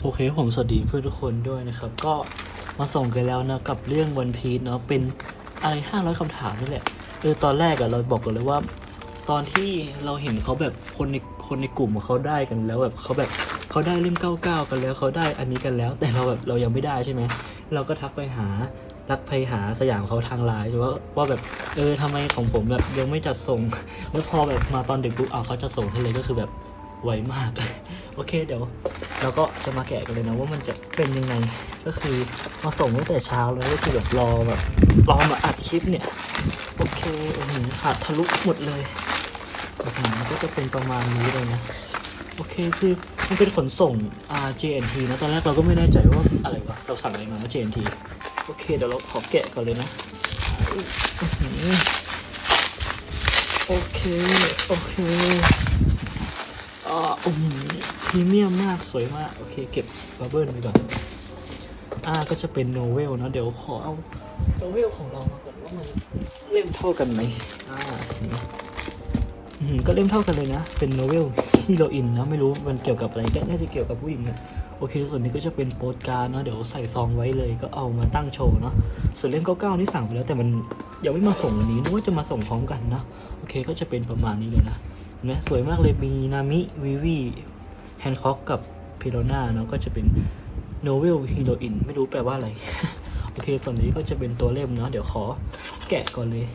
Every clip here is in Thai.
โอเคผมสวัสดีเพื่อนทุกคนด้วยนะครับ ก็มาส่งกันแล้วนะกับเรื่องวันพี e เนาะเป็นอะไรห้าร้อยคำถามนี่แหละเออตอนแรกอะเราบอกกันเลยว่า ตอนที่เราเห็นเขาแบบคนในคนในกลุ่มเขาได้กันแล้วแบบเขาแบบเขาได้เล่มเก้าเก้ากันแล้วเขาได้อันนี้กันแล้ว แต่เราแบบเรายังไม่ได้ใช่ไหมเราก็ทักไปหาทักไปหาสยามเขาทางไลน์ว่าว่าแบบเออทำไมของผมแบบยังไม่จัดส่ง แล้วพอแบบมาตอนดึกปุ๊บเอาเขาจะส่งให้เลยก็คือแบบ ไวมาก โอเคเดี๋ยวเราก็จะมาแกะกันเลยนะว่ามันจะเป็นยังไง ก็คือมาส่งตั้งแต่เช้าเลยก็คือแบบรอแบบรอมาอัดคลิปเนี่ย โอเคโอ้โหขาดทะลุหมดเลยโอ้โหมันก็จะเป็นประมาณนี้เลยนะ โอเคคือมันเป็นขนส่ง R JNT นะตอนแรกเราก็ไม่แน่ใจว่าอะไรวะเราสั่งอะไรมาว่า JNT โอเคเดี๋ยวเราขอแกะก่อนเลยนะโอเค โอเค โอ้โหพรีเมียมมากสวยมาก โอเค เก็บบับเบิ้ลไปก่อน อ่าก็จะเป็นโนเวลนะ เดี๋ยวขอเอาโนเวลของเรามาก่อนว่ามันเล่มเท่ากันไหมอ่าหืมก็เล่มเท่ากันเลยนะ เป็นโนเวลฮีโรอินนะไม่รู้มันเกี่ยวกับอะไรก็น่าจะเกี่ยวกับผู้หญิงนะโอเค ส่วนนี้ก็จะเป็นโปสการ์ดเนาะเดี๋ยวใส่ซองไว้เลยก็เอามาตั้งโชว์เนาะส่วนเล่มเก้าๆนี่สั่งไปแล้วแต่มันยังไม่มาส่งวันนี้นึกว่าจะมาส่งพร้อมกันนะโอเคก็จะเป็นประมาณนี้เลยนะ นไหมสวยมากเลยมีนามิวิวีแฮนคอกกับเพโรนาเนาะก็จะเป็นโนเวลฮีโรอินไม่รู้แปลว่าอะไร โอเค ส่วนนี้ก็จะเป็นตัวเล่มเนาะเดี๋ยวขอแกะก่อนเลย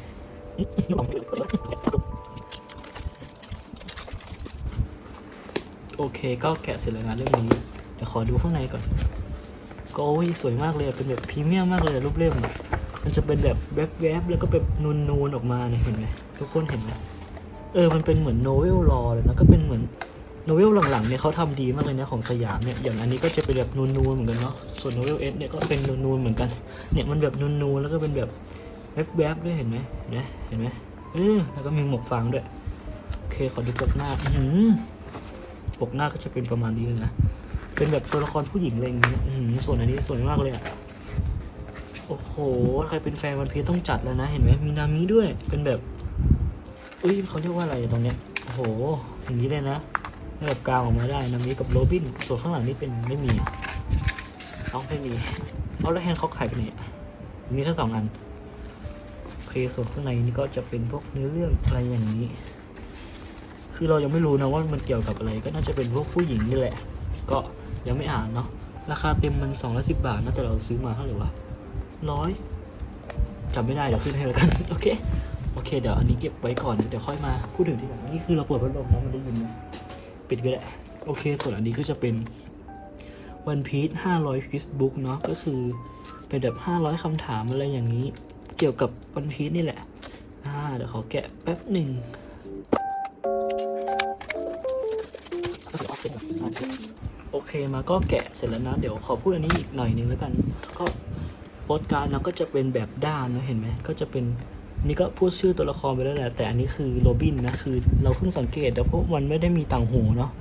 โอเค ก็แกะเสร็จแล้วนะเล่มนี้ เดี๋ยวขอดูข้างในก่อน ก็โอ้ยสวยมากเลยเป็นแบบพรีเมียมมากเลยรูปเล่มมันจะเป็นแบบแวบๆแล้วก็แบบนูนๆออกมาเนี่ยเห็นไหมทุกคนเห็นไหม ออมันเป็นเหมือนโนเวลรอเลยนะก็เป็นเหมือนโนเวลหลังๆเนี่ยเขาทำดีมากเลยนะของสยามเนี่ยอย่างอันนี้ก็จะเป็นแบบนูนๆเหมือนกันเนาะส่วนโนเวลเอสเนี่ยก็เป็นนูนๆเหมือนกันเนี่ยมันแบบนูนๆแล้วก็เป็นแบบแวบๆด้วยเห็นไหมเห็นไหมเห็นไหมเออแล้วก็มีหมวกฟางด้วยโอเคขอดูปกหน้าอื้อหือปกหน้าก็จะเป็นประมาณนี้เลยนะเป็นแบบตัวละครผู้หญิงอะไรอย่างเงี้ยอื้อหือส่วนอันนี้สวยมากเลยอะโอ้โห ใครเป็นแฟนวันพีชต้องจัดแล้วนะ เห็นไหมมีนามิด้วย เป็นแบบ อุ้ยเขาเรียกว่าอะไรตรงเนี้ยโอ้โหอย่างนี้เลยนะแบบกางออกมาได้นามิกับโรบินส่วนข้างหลังนี่เป็นไม่มีอะเอาไม่มีเอาแล้วแฮนด์เขาขายไปไหนมีแค่สองอันโอเคส่วนข้างในนี่ก็จะเป็นพวกเนื้อเรื่องอะไรอย่างนี้ คือเรายังไม่รู้นะว่ามันเกี่ยวกับอะไรก็น่าจะเป็นพวกผู้หญิงนี่แหละ ก็ยังไม่อ่านเนาะราคาเต็มมันสองร้อยสิบบาทนะแต่เราซื้อมาเท่าไหร่วะร้อยจำไม่ได้เดี๋ยวขึ้นให้แล้วกัน โอเค โอเคเดี๋ยวอันนี้เก็บไว้ก่อนนะเดี๋ยวค่อยมาพูดถึงทีหลังนี่คือเราเปิดพัดลมนะมันได้ยินไหมปิดก็ได้โอเค ส่วนอันนี้ก็จะเป็นวันพีช500ควิสบุ๊กเนาะก็คือเป็นแบบ500คำถามอะไรอย่างนี้ เกี่ยวกับวันพีชนี่แหละอ่าเดี๋ยวขอแกะแป๊บหนึ่งโอเคมาก็แกะเสร็จแล้วนะ เดี๋ยวขอพูดอันนี้อีกหน่อยนึงแล้วกัน ก็โปสการ์ดนะก็จะเป็นแบบด้านนะเห็นไหมก็จะเป็น นี่ก็พูดชื่อตัวละครไปแล้วแหละ แต่อันนี้คือโรบินนะ คือเราเพิ่งสังเกตแต่เพราะมันไม่ได้มีต่างหูเนาะ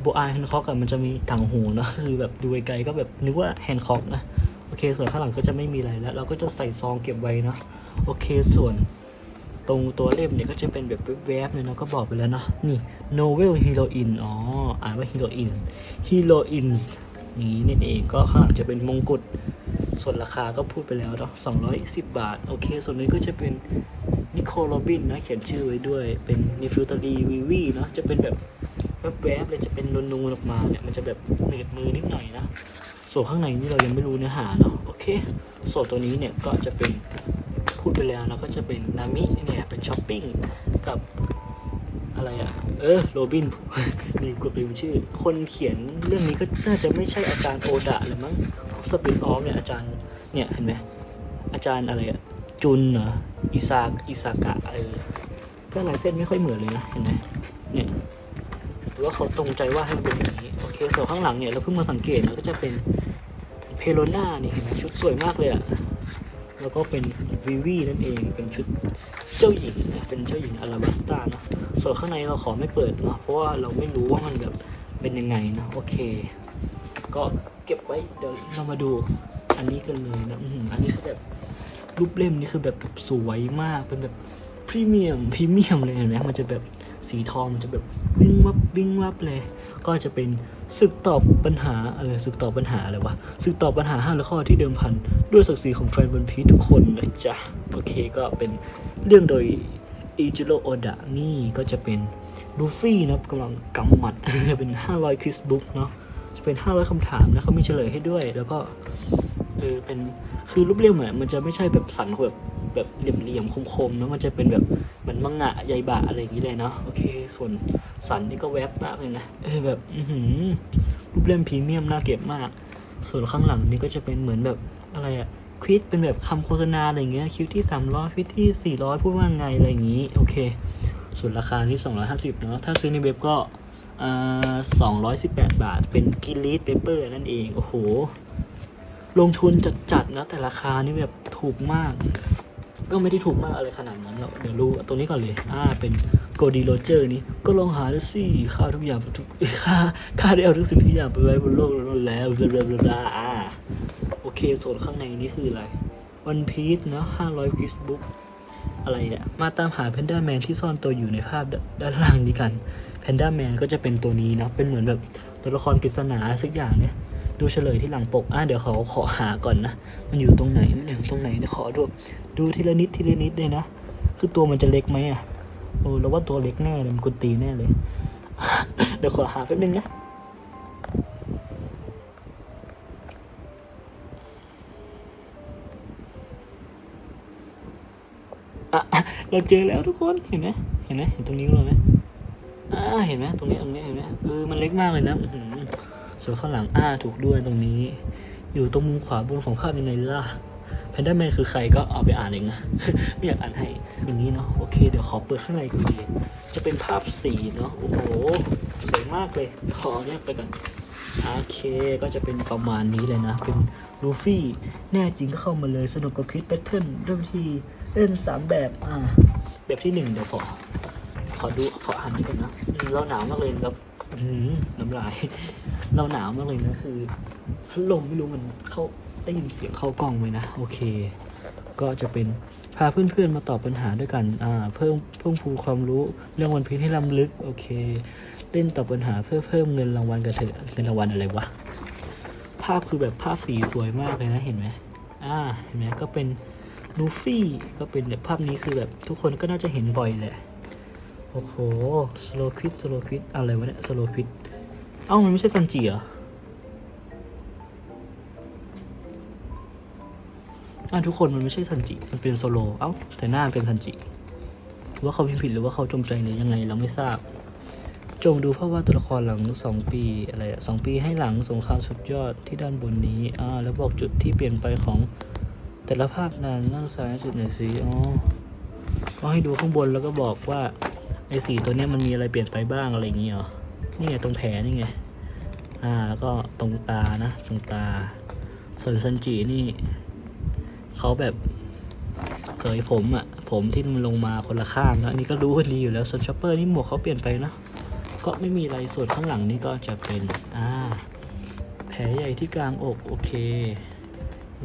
โบอาแฮนคอกอะมันจะมีต่างหูเนาะคือแบบดูไกลก็แบบนึกว่าแฮนคอกนะโอเค ส่วนข้างหลังก็จะไม่มีอะไรแล้ว เราก็จะใส่ซองเก็บไว้เนาะโอเคส่วนตรงตัวเล่มเนี่ยก็จะเป็นแบบแวบๆเลยนาะก็บอกไปแล้วเนาะนี่ novel heroine อ๋ออ่านว่า heroine heroines นี้นี่เองก็ข้างหลังจะเป็นมงกุฎ ส่วนราคาก็พูดไปแล้วเนาะ210 บาท โอเค ส่วนนี้ก็จะเป็นนิโคลโรบินนะ เขียนชื่อไว้ด้วย เป็นนิฟิลตารีวีวีเนาะ จะเป็นแบบแวบๆเลย จะเป็นนูนๆออกมาเนี่ย มันจะแบบหนืดมือนิดหน่อยนะ ส่วนข้างในนี่เรายังไม่รู้เนื้อหาเนาะ โอเค ส่วนตัวนี้เนี่ยก็จะเป็นพูดไปแล้วนะก็จะเป็นนามิเนี่ย เป็นช้อปปิ้งกับอะไรอะ เออ โรบินลืมกดลืมชื่อ คนเขียนเรื่องนี้ก็น่าจะไม่ใช่อาจารย์โอดะหรือมั้ง สปินออฟเนี่ยอาจารย์เนี่ยเห็นไหมอาจารย์อะไรอะจุนเหรออิซากอิซากะเออก็ลายเส้นไม่ค่อยเหมือนเลยนะเห็นไหมเนี่ยหรือว่าเขาตรงใจว่าให้มันเป็นอย่างนี้โอเคส่วนข้างหลังเนี่ยเราเพิ่งมาสังเกตนะก็จะเป็นเพโลน่าเนี่ยเห็นไหมชุดสวยมากเลยอะแล้วก็เป็นวิวีนั่นเองเป็นชุดเจ้าหญิงนะเป็นเจ้าหญิงอาราบัสตานะส่วนข้างในเราขอไม่เปิดเนาะเพราะว่าเราไม่รู้ว่ามันแบบเป็นยังไงนะโอเค ก็เก็บไว้เดี๋ยวเรามาดูอันนี้กันเลยนะอือันนี้คือแบบรูปเล่มนี่คือแบบสวยมากเป็นแบบพรีเมียมพรีเมียมเลยเห็นไหมมันจะแบบสีทองมันจะแบบวิ่งวับวิ่งวับเลย ก็จะเป็นศึกตอบปัญหาอะไรศึกตอบปัญหาอะไรวะศึกตอบปัญหาห้าข้อที่เดิมพัน ด้วยศักดิ์ศรีของแฟนวันพีทุกคนนะจ๊ะโอเคก็เป็นเรื่องโดยอิจิโร่โอดะนี่ก็จะเป็นลูฟี่นะกำลังกำหมัดเป็น 500 คริสบุ๊กเนาะ เป็น 500คำถามนะเขามีเฉลยให้ด้วย แล้วก็เออเป็นคือรูปเรียงเหมือนมันจะไม่ใช่แบบสันแบบแบบเหลี่ยมๆคมๆนะมันจะเป็นแบบเหมือนมังงะใยบะอะไรอย่างนี้เลยเนาะโอเค ส่วนสันนี่ก็แวบมากเลยนะเออแบบอืรูปเล่มพรีเมียมน่าเก็บมาก ส่วนข้างหลังนี่ก็จะเป็นเหมือนแบบอะไรอะควิดเป็นแบบคำโฆษณาอะไรเงี้ยคิดที่300ควิดที่400พูดว่าไงอะไรอย่างงี้ โอเค ส่วนราคานี่250เนาะถ้าซื้อในเว็บก็ สอ่า218บแปดบาท เป็นกิลิ t เปเปอร์นั่นเอง โอ้โห ลงทุนจัดๆนะ แต่ราคานี่แบบถูกมาก ก็ไม่ได้ถูกมากอะไรขนาดนั้นหรอกเดี๋ยวรู้ตรงนี้ก่อนเลย อ่า เป็นโกดีโรเจอร์นี้ ก็ลองหาดูสิ ค่าทุกอย่างทุกค่า ค่าได้เอาทุกสิ่งทุกอย่างไปไว้บนโลกแล้วบลาบลาบลาบลาอ่าโอเคส่วนข้างในนี่คืออะไร วันพีชเนาะ500ฟิสบุ๊ก อะไรเนี่ยมาตามหาแพนด้าแมนที่ซ่อนตัวอยู่ในภาพด้านล่างนี้กันแพนด้าแมนก็จะเป็นตัวนี้นะเป็นเหมือนแบบตัวละครปริศนาสักอย่างเนี่ยดูเฉลยที่หลังปกอะเดี๋ยวเขาขอหาก่อนนะมันอยู่ตรงไหนมันอยู่ตรงไหนเดี๋ยวขอดูดูทีละนิดทีละนิดเลยนะคือตัวมันจะเล็กไหมอะโอ้เราว่าตัวเล็กแน่เลยมันกุตีแน่เลยเดี๋ยวขอหาแป๊บนึงนะ เราเจอแล้วทุกคนเห็นไหมเห็นไหมเห็นตรงนี้เลยไหมอ่าเห็นไหมตรงนี้ตรงนี้เห็นไหมเออมันเล็กมากเลยนะส่วนข้างหลังอ่าถูกด้วยตรงนี้ อยู่ตรงมุมขวาบนของภาพยังไงล่ะแพนด้าแมนคือใครก็เอาไปอ่านเองนะไม่อยากอ่านให้อย่างนี้เนาะโอเค เดี๋ยวขอเปิดข้างในดูดีจะเป็นภาพสีเนาะโอ้โหสวยมากเลยขอเนี่ยไปกัน โอเคก็จะเป็นประมาณนี้เลยนะ เป็นลูฟี่ แน่จริงก็เข้ามาเลยสนุกกับคิดแพทเทิร์นด้วยวิธีเล่นสามแบบอ่าแบบที่หนึ่งเดี๋ยวขอขอดูขออ่านนี่ก่อนนะเราหนาวมากเลยครับอื้อหือน้ำลาย เราหนาวมากเลยนะคือพัดลมไม่รู้มันเข้าได้ยินเสียงเข้ากล้องไหมนะ โอเค ก็จะเป็นพาเพื่อนๆมาตอบปัญหาด้วยกัน อ่า เพิ่มเพิ่มพูนความรู้เรื่องวันพีชให้ล้ำลึก โอเค เล่นตอบปัญหาเพื่อเพิ่มเงินรางวัลกันเถอะเงินรางวัลอะไรวะ ภาพคือแบบภาพสีสวยมากเลยนะเห็นไหมอ่าเห็นไหมก็เป็นลูฟี่ก็เป็นแบบภาพนี้คือแบบทุกคนก็น่าจะเห็นบ่อยแหละ โอ้โหสโลควิดสโลควิดอะไรวะเนี่ยสโลควิดเอ้ามันไม่ใช่ซันจิเหรออะทุกคนมันไม่ใช่ซันจิ มันเป็นโซโล เอ้า แต่หน้าเป็นซันจิ ว่าเขาพิมพ์ผิดหรือว่าเขาจงใจหรือยังไงเราไม่ทราบ จงดูภาพวาดตัวละครหลังสองปีอะไรอะสองปีให้หลังสงครามสุดยอดที่ด้านบนนี้อ่าแล้วบอกจุดที่เปลี่ยนไปของแต่ละภาพนั้นนั่งซ้ายสุดหน่อยสิอ๋อก็ให้ดูข้างบนแล้วก็บอกว่าไอ้สีตัวเนี้ยมันมีอะไรเปลี่ยนไปบ้างอะไรอย่างเงี้ยเหรอนี่ไงตรงแผลนี่ไงอ่าแล้วก็ตรงตานะตรงตา ส่วนซันจินี่เขาแบบเสยผมอะ่ะ ผมที่มันลงมาคนละข้างนะอันนี้ก็รู้กันดีอยู่แล้วส่วนชอปเปอร์นี่หมวกเขาเปลี่ยนไปนะ ก็ไม่มีอะไรส่วนข้างหลังนี่ก็จะเป็นอ่าแผลใหญ่ที่กลางอกโอเค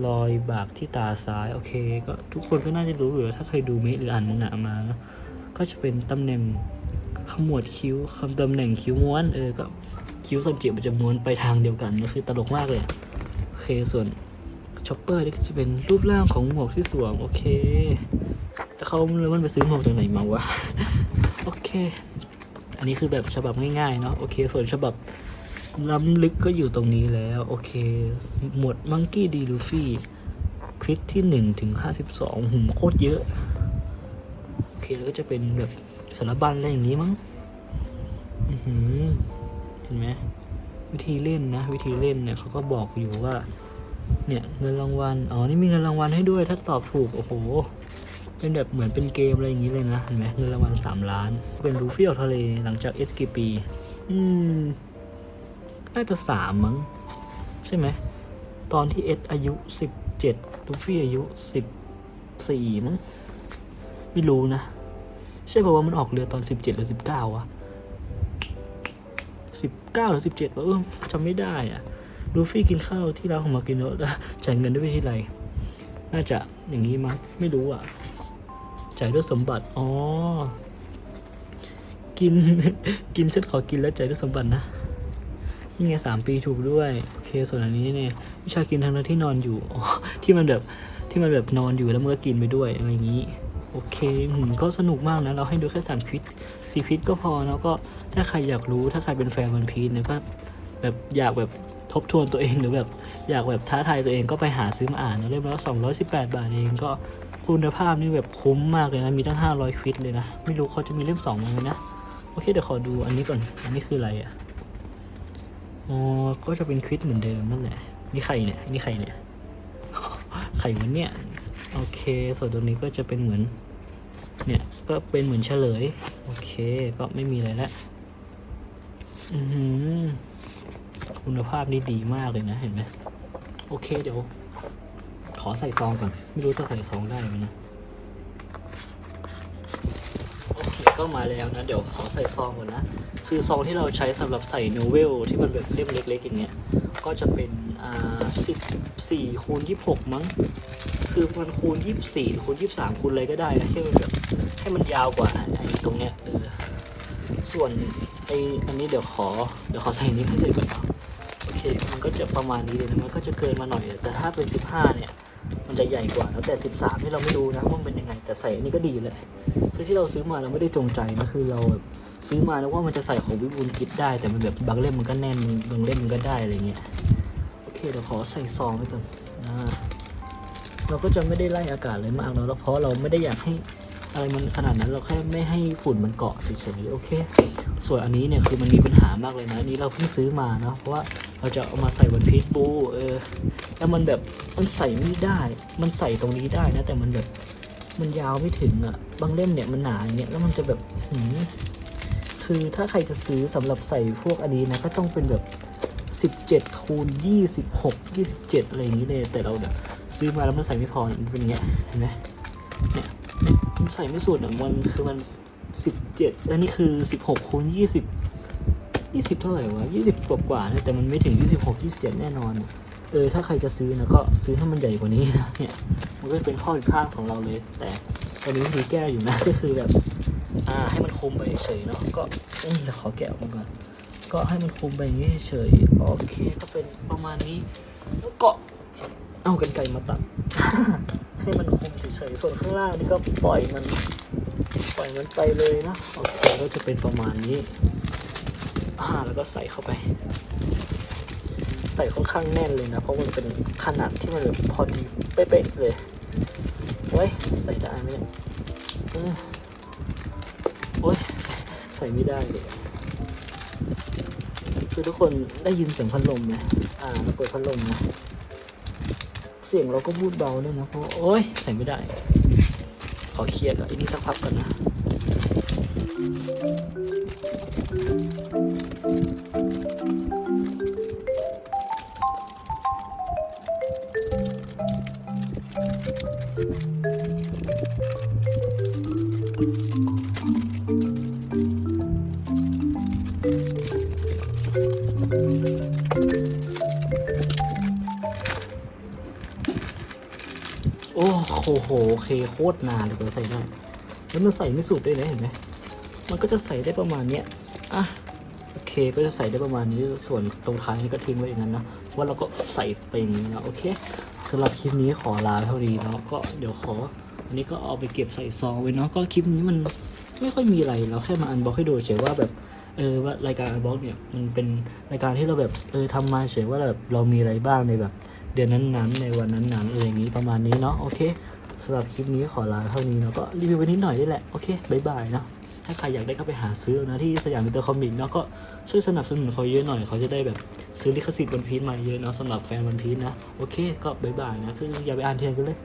รอยบากที่ตาซ้ายโอเค ก็ทุกคนก็น่าจะรู้อยู่แล้วถ้าเคยดูเมหรืออ่านมังงะมา ก็จะเป็นตำแหน่งขมวดคิ้วคำตำแหน่งคิ้วม้วนเออก็คิ้วสันจิมันจะม้วนไปทางเดียวกันก็คือตลกมากเลยโอเคส่วนช็อปเปอร์นี่ก็จะเป็นรูปร่างของหมวกที่สวมโอเคแต่เขาเลยมันไปซื้อหมวกจากไหนมาวะ โอเค อันนี้คือแบบฉบับง่ายๆเนาะโอเค ส่วนฉบับล้ำลึกก็อยู่ตรงนี้แล้ว โอเค หมวดมังกี้ดีลูฟี่คลิปที่หนึ่งถึงห้าสิบสองหุ่มโคตรเยอะ โอเคแล้วก็จะเป็นแบบสารบัญอะไรอย่างนี้มั้งเห็นไหมวิธีเล่นนะ วิธีเล่นเนี่ยเขาก็บอกอยู่ว่า เนี่ยเงินรางวัลอ๋อนี่มีเงินรางวัลให้ด้วยถ้าตอบถูก โอ้โห เป็นแบบเหมือนเป็นเกมอะไรอย่างนี้เลยนะเห็นไหมเงินรางวัลสามล้าน เป็นลูฟี่ออกทะเลหลังจากเอสกีปีอืมน่าจะสามมั้ง ใช่ไหม ตอนที่เอสอายุสิบเจ็ดลูฟี่อายุสิบสี่มั้ง ไม่รู้นะ ใช่ป่าวว่ามันออกเรือตอนสิบเจ็ดหรือสิบเก้าวะสิบเก้าหรือสิบเจ็ดวะเออจำไม่ได้อะลูฟี่กินข้าวที่ร้านของมากินโนะจ่ายเงินด้วยวิธีไร น่าจะอย่างนี้มั้งไม่รู้อะ จ่ายด้วยสมบัติ อ๋อ กิน กินฉันขอกินแล้วจ่ายด้วยสมบัตินะ นี่ไงสามปีถูกด้วย โอเค ส่วนอันนี้เนี่ย วิชากินทางนั้นที่นอนอยู่ อ๋อ ที่มันแบบ ที่มันแบบนอนอยู่แล้วมันก็กินไปด้วยอะไรอย่างนี้ โอเคอืมก็สนุกมากนะ เราให้ดูแค่สามคลิปสี่คลิปก็พอแล้วก็ถ้าใครอยากรู้ ถ้าใครเป็นแฟนวันพีชเนี่ยก็แบบอยากแบบ บทวนตัวเองหรือแบบอยากแบบท้าทายตัวเองก็ไปหาซื้อมาอ่านนะเล่มละสองร้อยสิบแปดบาทเองก็คุณภาพนี่แบบคุ้มมากเลยนะ มีตั้งห้าร้อยคลิปเลยนะ ไม่รู้เขาจะมีเล่มสองมาไหมนะ โอเคเดี๋ยวขอดูอันนี้ก่อน อันนี้คืออะไรอะอ๋อก็จะเป็นควิดเหมือนเดิมนั่นแหละ นี่ใครเนี่ย นี่ใครเนี่ยใครวะเนี่ย โอเค ส่วนตรงนี้ก็จะเป็นเหมือน เนี่ย ก็เป็นเหมือนเฉลย โอเค ก็ไม่มีอะไรแล้ว อือหือ คุณภาพนี่ดีมากเลยนะเห็นไหมโอเคเดี๋ยว ขอใส่ซองก่อน ไม่รู้จะใส่ซองได้ไหมนะ โอเคก็มาแล้วนะ เดี๋ยวขอใส่ซองก่อนนะ คือซองที่เราใช้สำหรับใส่โนเวลที่มันแบบเล่มเล็กๆอย่างเงี้ย ก็จะเป็นอ่าสิบสี่คูณยี่หกมั้ง คือมันคูณยี่สี่คูณยี่สามคูณอะไรก็ได้นะที่มันแบบให้มันยาวกว่าไอ้ตรงเนี้ยเออ ส่วนไออันนี้เดี๋ยวขอเดี๋ยวขอใส่นี้ให้เลยก่อนเนาะโอเค มันก็จะประมาณนี้เลยนะมันก็จะเกินมาหน่อย แต่ถ้าเป็นสิบห้าเนี่ย มันจะใหญ่กว่าแล้วแต่สิบสามนี่เราไม่รู้นะว่ามันเป็นยังไง แต่ใส่อันนี้ก็ดีเลยคือที่เราซื้อมาเราไม่ได้จงใจนะคือเราซื้อมาแล้วว่ามันจะใส่ของวิบูลกิจได้แต่มันแบบบางเล่มมันก็แน่นบางเล่มมันก็ได้อะไรเงี้ยโอเคเดี๋ยวขอใส่ซองไว้ก่อนอ่าเราก็จะไม่ได้ไล่อากาศเลยมากเนอะเพราะเราไม่ได้อยากให้ อะไรมันขนาดนั้นเราแค่ไม่ให้ฝุ่นมันเกาะเฉยๆโอเค ส่วนอันนี้เนี่ยคือมันมีปัญหามากเลยนะอันนี้เราเพิ่งซื้อมาเนาะเพราะว่าเราจะเอามาใส่บนพีทบูเออแล้วมันแบบมันใส่ไม่ได้ มันใส่ตรงนี้ได้นะ แต่มันแบบมันยาวไม่ถึงอะ บางเล่มเนี่ยมันหนาอย่างเงี้ยแล้วมันจะแบบหืมคือถ้าใครจะซื้อสำหรับใส่พวกอันนี้นะก็ต้องเป็นแบบสิบเจ็ดคูณยี่สิบหกยี่สิบเจ็ดอะไรอย่างนี้เลย แต่เราเนี่ยซื้อมาแล้วมันใส่ไม่พอมันเป็นอย่างเงี้ยเห็นไหมเนี่ย ใส่ไม่สุดอะมันคือมันสิบเจ็ดอันนี้คือสิบหกคูณยี่สิบยี่สิบเท่าไหร่วะยี่สิบกว่ากว่านะแต่มันไม่ถึงยี่สิบหกยี่สิบเจ็ดแน่นอนเออถ้าใครจะซื้อนะก็ซื้อให้มันใหญ่กว่านี้นะเนี่ยมันก็เป็นข้อผิดพลาดของเราเลย แต่ตอนนี้วิธีแก้อยู่นะก็คือแบบอ่าให้มันคมไปเฉยเนาะก็อืมเดี๋ยขอแกะออกมาก่อนก็ให้มันคมไปอย่างนี้เฉยโอเคก็เป็นประมาณนี้แล้วก็เอากันไกรมาตัด เฉยๆส่วนข้างล่างนี่ก็ปล่อยมัน ปล่อยมันไปเลยนะโอเคก็จะเป็นประมาณนี้อ่าแล้วก็ใส่เข้าไป ใส่ค่อนข้างแน่นเลยนะ เพราะมันเป็นขนาดที่มันแบบพอดีเป๊ะๆเลยเว้ยใส่ได้ไหมเนี่ยโอ้ยใส่ไม่ได้เลยคือทุกคนได้ยินเสียงพัดลมไหมอ่าเราเปิดพัดลมนะ เสียงเราก็พูดเบาด้วยนะเพราะโอ้ยใส่ไม่ได้ ขอเคลียร์กับอ้นี่สักพักก่อนนะ โอ้โหโหโอเคโคตรนานเลยกว่าใส่ได้แล้วมันใส่ไม่สุดด้วยนะเห็นไหมมันก็จะใส่ได้ประมาณเนี้ยอะโอเคก็จะใส่ได้ประมาณนี้ส่วนตรงท้ายนี่ก็ทิ้งไว้อย่างนั้นนะเพราะว่าเราก็ใส่ไปอย่างนี้นะโอเคสำหรับคลิปนี้ขอลาเท่านี้เนาะก็เดี๋ยวขออันนี้ก็เอาไปเก็บใส่ซองไว้เนาะก็คลิปนี้มันไม่ค่อยมีอะไรเราแค่มาอันบ็อกให้ดูเฉยว่าแบบเออว่ารายการอันบ็อกเนี่ยมันเป็นรายการที่เราแบบเออทำมาเฉยว่าแบบเรามีอะไรบ้างในแบบ เดือนนั้นๆ ในวันนั้นๆอะไรอย่างนี้ประมาณนี้เนาะโอเคสำหรับคลิปนี้ขอลาเท่านี้เนาะก็รีวิวไปนิดหน่อยนี่แหละโอเคบายบายเนาะถ้าใครอยากได้ก็ไปหาซื้อนะที่สยามมิเตอร์คอมิกเนาะก็ช่วยสนับสนุนเขาเยอะหน่อยเขาจะได้แบบซื้อลิขสิทธิ์วันพีชมาเยอะเนาะสำหรับแฟนวันพีชนะโอเค ก็บายบายนะคืออย่าไปอ่านเทียนกันเลย